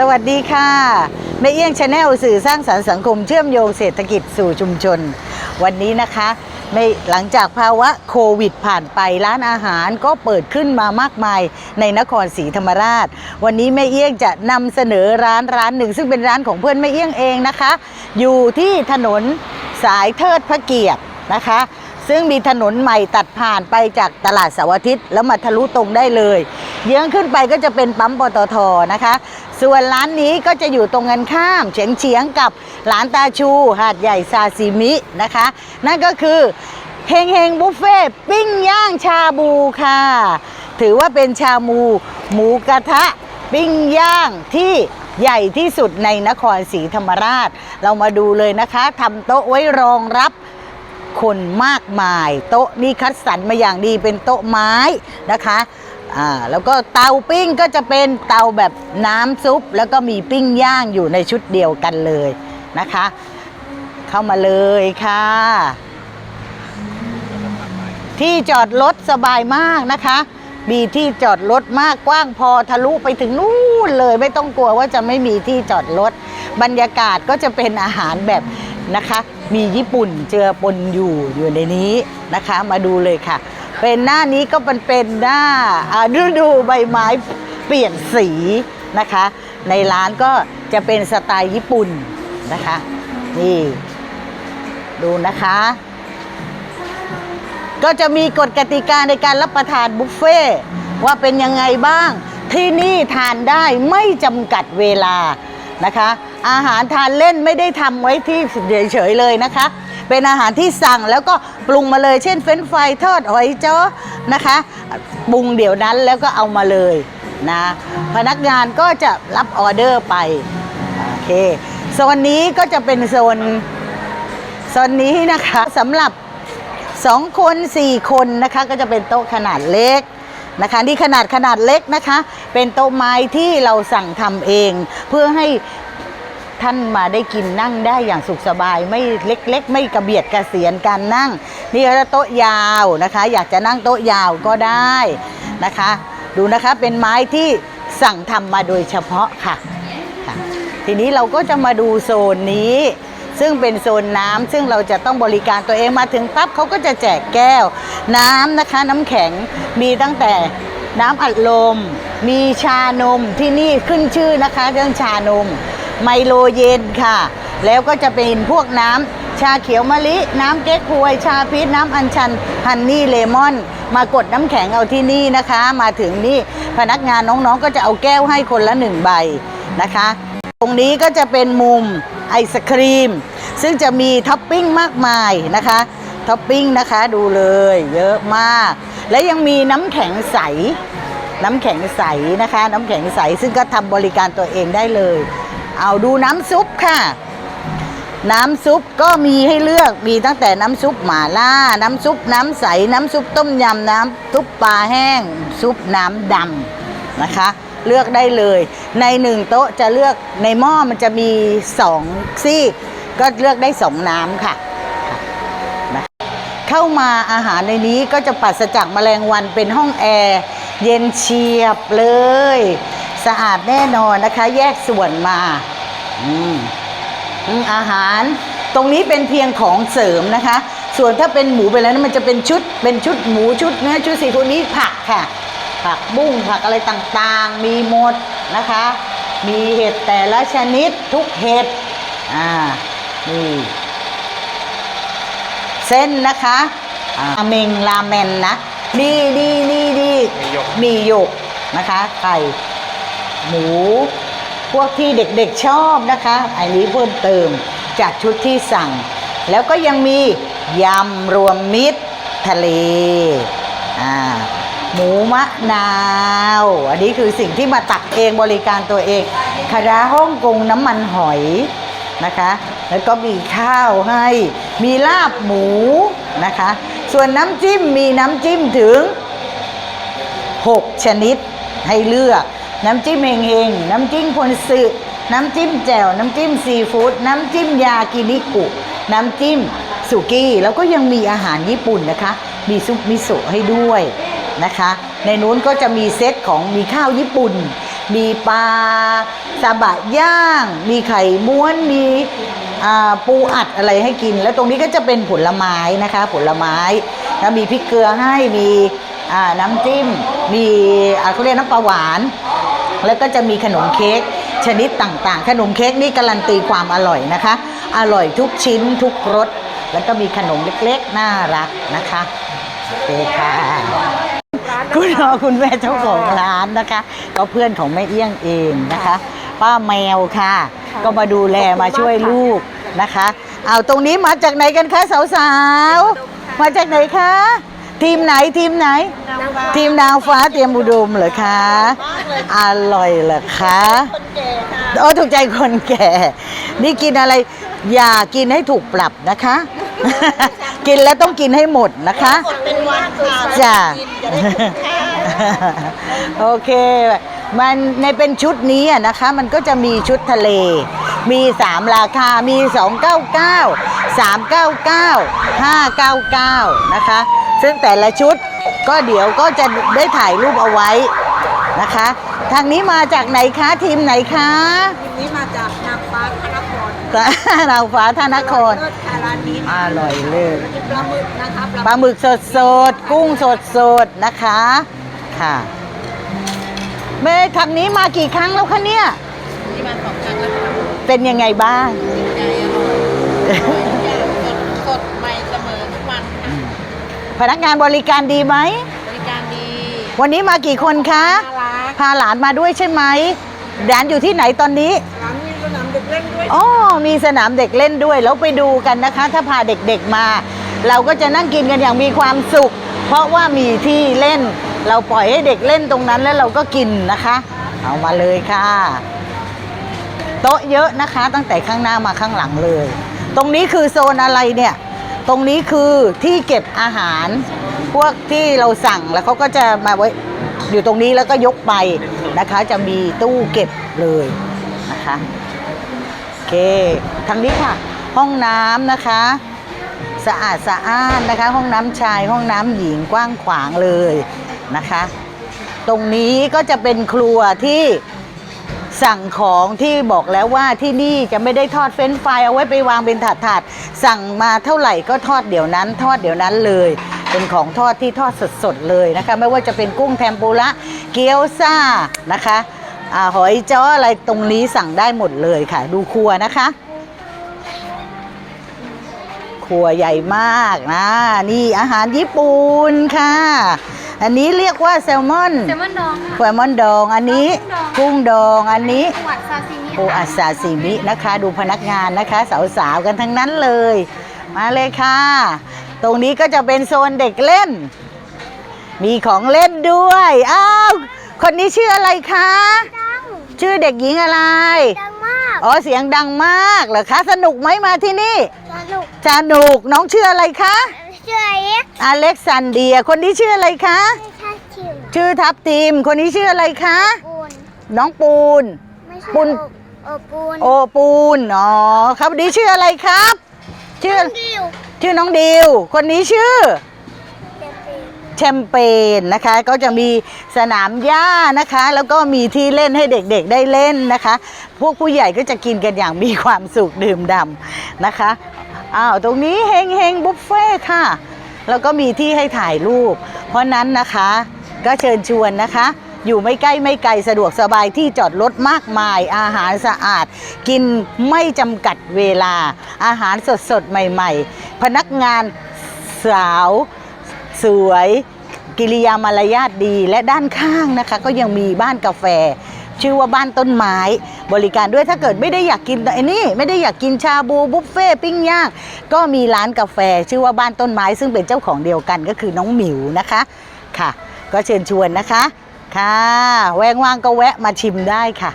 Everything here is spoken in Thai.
สวัสดีค่ะแม่เอี้ยงชาแนลสื่อสร้างสรรค์สังคมเชื่อมโยงเศรษฐกิจสู่ชุมชน วันนี้นะคะไม่หลังจากภาวะโควิดผ่านไปร้านอาหารก็เปิดขึ้นมามากมายในนครศรีธรรมราช วันนี้แม่เอี้ยงจะนำเสนอร้านร้านหนึ่ง ซึ่งเป็นร้านของเพื่อนแม่เอี้ยงเองนะคะ อยู่ที่ถนนสายเทิดพระเกียรตินะคะ ซึ่งมีถนนใหม่ตัดผ่านไปจากตลาดเสาร์อาทิตย์แล้วมาทะลุตรงได้เลย เยื้องขึ้นไปก็จะเป็นปั๊มปตทนะคะ ส่วนร้านนี้ก็จะอยู่ตรงกันข้ามเฉียงเฉียงๆกับร้านตาชูหาดใหญ่ซาซิมินะคะ นั่นก็คือเฮงเฮงบุฟเฟ่ปิ้งย่างชาบูค่ะ ถือว่าเป็นชามูหมูกระทะ ปิ้งย่างที่ใหญ่ที่สุดในนครศรีธรรมราช เรามาดูเลยนะคะทำโต๊ะไว้รองรับคนมากมาย โต๊ะนี่คัดสรรมาอย่างดีเป็นโต๊ะไม้นะคะ อ่าแล้วก็เตาปิ้งก็จะเป็นเตาแบบน้ำซุป แล้วก็มีปิ้งย่างอยู่ในชุดเดียวกันเลยนะคะ เข้ามาเลยค่ะ ที่จอดรถสบายมากนะคะ มีที่จอดรถมากกว้างพอทะลุไปถึงนู่นเลย ไม่ต้องกลัวว่าจะไม่มีที่จอดรถบรรยากาศก็จะเป็นอาหารแบบนะคะ มีญี่ปุ่นเจือปนอยู่อยู่ในนี้นะคะ มาดูเลยค่ะ เป็นหน้านี้ก็เป็นเป็นหน้าฤดูใบไม้เปลี่ยนสีนะคะ ในร้านก็จะเป็นสไตล์ญี่ปุ่นนะคะ นี่ดูนะคะ ก็จะมีกฎกติกาในการรับประทานบุฟเฟ่ว่าเป็นยังไงบ้าง ที่นี่ทานได้ไม่จำกัดเวลานะคะ อาหารทานเล่นไม่ได้ทำไว้ที่เฉยๆเลยนะคะ เป็นอาหารที่สั่งแล้วก็ปรุงมาเลย เช่นเฟรนฟรายทอดหอยจ้อนะคะปรุงเดี๋ยวนั้นแล้วก็เอามาเลยนะพนักงานก็จะรับออเดอร์ไปโอเคโซนนี้ก็จะเป็นโซนโซนนี้นะคะสำหรับสองคนสี่คนนะคะก็จะเป็นโต๊ะขนาดเล็กนะคะนี่ขนาดขนาดเล็กนะคะ เป็นโต๊ะไม้ที่เราสั่งทำเอง เพื่อให้ ท่านมาได้กินนั่งได้อย่างสุขสบายไม่เล็ก ๆ ไม่กระเบียดกระเสียนการนั่ง นี่ก็จะโต๊ะยาวนะคะ อยากจะนั่งโต๊ะยาวก็ได้นะคะ ดูนะคะเป็นไม้ที่สั่งทำมาโดยเฉพาะค่ะค่ะ ทีนี้เราก็จะมาดูโซนนี้ ซึ่งเป็นโซนน้ำซึ่งเราจะต้องบริการตัวเองมาถึงปั๊บเขาก็จะแจกแก้ว น้ำนะคะ น้ำแข็งมีตั้งแต่น้ำอัดลม มีชานมที่นี่ขึ้นชื่อนะคะเรื่องชานม ไมโลเย็นค่ะ แล้วก็จะเป็นพวกน้ำชาเขียวมะลิ น้ำเก๊กฮวย ชาพีชน้ำอัญชันฮันนี่เลมอน มากดน้ำแข็งเอาที่นี่นะคะ มาถึงนี่พนักงานน้องๆ ก็จะเอาแก้วให้คนละหนึ่งใบนะคะ ตรงนี้ก็จะเป็นมุมไอศครีม ซึ่งจะมีท็อปปิ้งมากมายนะคะท็อปปิ้งนะคะดูเลยเยอะมาก และยังมีน้ำแข็งใส น้ำแข็งใสนะคะ น้ำแข็งใสซึ่งก็ทำบริการตัวเองได้เลย เอาดูน้ำซุปค่ะ น้ำซุปก็มีให้เลือกมีตั้งแต่น้ำซุปหม่าล่า น้ำซุปน้ำใส น้ำซุปต้มยำน้ำซุปปลาแห้ง ซุปน้ำดำนะคะ เลือกได้เลย ในหนึ่งโต๊ะจะเลือกในหม้อมันจะมีสองซี่ ก็เลือกได้สองน้ำค่ะเข้ามาอาหารในนี้ก็จะปราศจากแมลงวันเป็นห้องแอร์ เย็นเฉียบเลย สะอาดแน่นอนนะคะ แยกส่วนมาอืมอืมอาหารตรงนี้เป็นเพียงของเสริมนะคะ ส่วนถ้าเป็นหมูไปแล้วนะมันจะเป็นชุด เป็นชุดหมูชุดเนื้อชุดสีพวกนี้ผักค่ะ ผักบุ้งผักอะไรต่างๆ มีหมดนะคะ มีเห็ดแต่ละชนิดทุกเห็ดอ่านี่เส้นนะคะอ่าเมงราเมนนะนี่นี่นี่นี่มีหยกนะคะไข่ หมู พวกที่เด็กๆชอบนะคะอันนี้เพิ่มเติมจากชุดที่สั่ง แล้วก็ยังมียำรวมมิตรทะเลอ่าหมูมะนาว อันนี้คือสิ่งที่มาตักเองบริการตัวเองคาราฮ่องกงน้ำมันหอยนะคะ แล้วก็มีข้าวให้ มีลาบหมูนะคะ ส่วนน้ำจิ้มมีน้ำจิ้มถึง 6 ชนิดให้เลือก น้ำจิ้มเฮงๆน้ำจิ้มพนสึน้ำจิ้มแจ่ว น้ำจิ้มซีฟู้ดน้ำจิ้มยากินิกุ น้ำจิ้มสุกี้แล้วก็ยังมีอาหารญี่ปุ่นนะคะ มีซุปมิโซะให้ด้วยนะคะ ในนู้นก็จะมีเซตของมีข้าวญี่ปุ่น มีปลาซาบะย่าง มีไข่ม้วนมีปูอัดอะไรให้กิน แล้วตรงนี้ก็จะเป็นผลไม้นะคะ ผลไม้แล้วมีพริกเกลือให้มีน้ำจิ้ม มีเขาเรียกน้ำปลาหวาน แล้วก็จะมีขนมเค้กชนิดต่างๆ ขนมเค้กนี่การันตีความอร่อยนะคะ อร่อยทุกชิ้นทุกรสแล้วก็มีขนมเล็กๆ น่ารักนะคะโอเคค่ะคุณพ่อคุณแม่เจ้าของร้านนะคะ ก็เพื่อนของแม่เอี้ยงเองนะคะ ป้าแมวค่ะ ก็มาดูแลมาช่วยลูกนะคะ เอาตรงนี้มาจากไหนกันคะสาวๆ มาจากไหนคะ ทีมไหนทีมไหน ทีมนางฟ้าเตรียมอุดมเหรอคะอร่อยเหรอคะโอ้ถูกใจคนแก่ นี่กินอะไร อย่ากินให้ถูกปรับนะคะ กินแล้วต้องกินให้หมดนะคะเป็นวันค่ะจ้ะจะได้คุ้มค่าโอเค มันในเป็นชุดนี้อะนะคะ มันก็จะมีชุดทะเล มี 3 ราคา มี 299 399 599 นะคะ ซึ่งแต่ละชุดก็เดี๋ยวก็จะได้ถ่ายรูปเอาไว้นะคะ ทางนี้มาจากไหนคะทีมไหนคะทีนี้มาจากนางฟ้าธนครเราฟ้าธนครเลิศค่ะร้านนี้อร่อยเลยเป็นปลาหมึกนะคะปลาหมึกสดสดๆกุ้งสดสดๆนะคะค่ะเมย์ทางนี้มากี่ครั้งแล้วคะเนี่ยที่มาสองครั้งแล้วค่ะเป็นยังไงบ้าง ใจอร่อยสดสดใหม่เสมอทุกวันค่ะ พนักงานบริการดีไหม บริการดีวันนี้มากี่คนคะ น่ารักพาหลานมาด้วยใช่ไหมแดนอยู่ที่ไหนตอนนี้ ร้านมีสนามเด็กเล่นด้วยอ๋อ มีสนามเด็กเล่นด้วย แล้วไปดูกันนะคะ ถ้าพาเด็กๆมา เราก็จะนั่งกินกันอย่างมีความสุข เพราะว่ามีที่เล่น เราปล่อยให้เด็กเล่นตรงนั้นแล้วเราก็กินนะคะ เอามาเลยค่ะ โต๊ะเยอะนะคะ ตั้งแต่ข้างหน้ามาข้างหลังเลย ตรงนี้คือโซนอะไรเนี่ย ตรงนี้คือที่เก็บอาหาร พวกที่เราสั่งแล้วเขาก็จะมาไว้อยู่ตรงนี้แล้วก็ยกไปนะคะ จะมีตู้เก็บเลยนะคะโอเคทางนี้ค่ะ ห้องน้ำนะคะ สะอาดสะอ้านนะคะ ห้องน้ำชายห้องน้ำหญิงกว้างขวางเลยนะคะ ตรงนี้ก็จะเป็นครัวที่ สั่งของที่บอกแล้วว่าที่นี่จะไม่ได้ทอดเฟรนฟรายเอาไว้ไปวางเป็นถาดถาดๆสั่งมาเท่าไหร่ก็ทอดเดี๋ยวนั้น ทอดเดี๋ยวนั้นเลย เป็นของทอดที่ทอดสดๆเลยนะคะ ไม่ว่าจะเป็นกุ้งแทมปุระเกี๊ยวซ่านะคะอหอยจ้ออะไรตรงนี้สั่งได้หมดเลยค่ะ ดูครัวนะคะ ครัวใหญ่มากนะ นี่อาหารญี่ปุ่นค่ะ อันนี้เรียกว่าแซลมอนแซลมอนดองค่ะแซลมอนดอง อันนี้กุ้งดอง อันนี้จังหวัดซาซิมิโออาซาซิมินะคะ ดูพนักงานนะคะ สาวๆกันทั้งนั้นเลย มาเลยค่ะ ตรงนี้ก็จะเป็นโซนเด็กเล่น มีของเล่นด้วย อ้าว คนนี้ชื่ออะไรคะดังชื่อเด็กหญิงอะไรดังมากอ๋อ เสียงดังมากเหรอคะ สนุกไหมมาที่นี่ สนุก สนุก น้องชื่ออะไรคะเชื่อเอ็กซ์อเล็กซานเดีย คนนี้ชื่ออะไรคะ ไม่ใช่คิวชื่อทับทีม คนนี้ชื่ออะไรคะ ปูนน้องปูน ไม่ใช่ปูน โอปูนโอปูน อ๋อครับคนนี้ชื่ออะไรครับ ชื่อ ดิวชื่อน้องดิว คนนี้ชื่อ เจปีแชมเปญนะคะก็จะมีสนามหญ้านะคะ แล้วก็มีที่เล่นให้เด็กๆได้เล่นนะคะ พวกผู้ใหญ่ก็จะกินกันอย่างมีความสุขดื่มด่ำนะคะ อ้าวตรงนี้เฮงเฮงบุฟเฟ่ค่ะ แล้วก็มีที่ให้ถ่ายรูป เพราะนั้นนะคะ ก็เชิญชวนนะคะ อยู่ไม่ใกล้ไม่ไกลสะดวกสบายที่จอดรถมากมาย อาหารสะอาด กินไม่จำกัดเวลา อาหารสดสดใหม่ ๆ พนักงานสาวสวยกิริยามารยาทดีและด้านข้างนะคะ ก็ยังมีบ้านกาแฟ ชื่อว่าบ้านต้นไม้ บริการด้วยถ้าเกิดไม่ได้อยากกินไอ้นี่ไม่ได้อยากกินชาบูบุฟเฟ่ปิ้งย่างก็มีร้านกาแฟชื่อว่าบ้านต้นไม้ซึ่งเป็นเจ้าของเดียวกันก็คือน้องหมิวนะคะค่ะ ก็เชิญชวนนะคะค่ะแวงว่างก็แวะมาชิมได้ค่ะ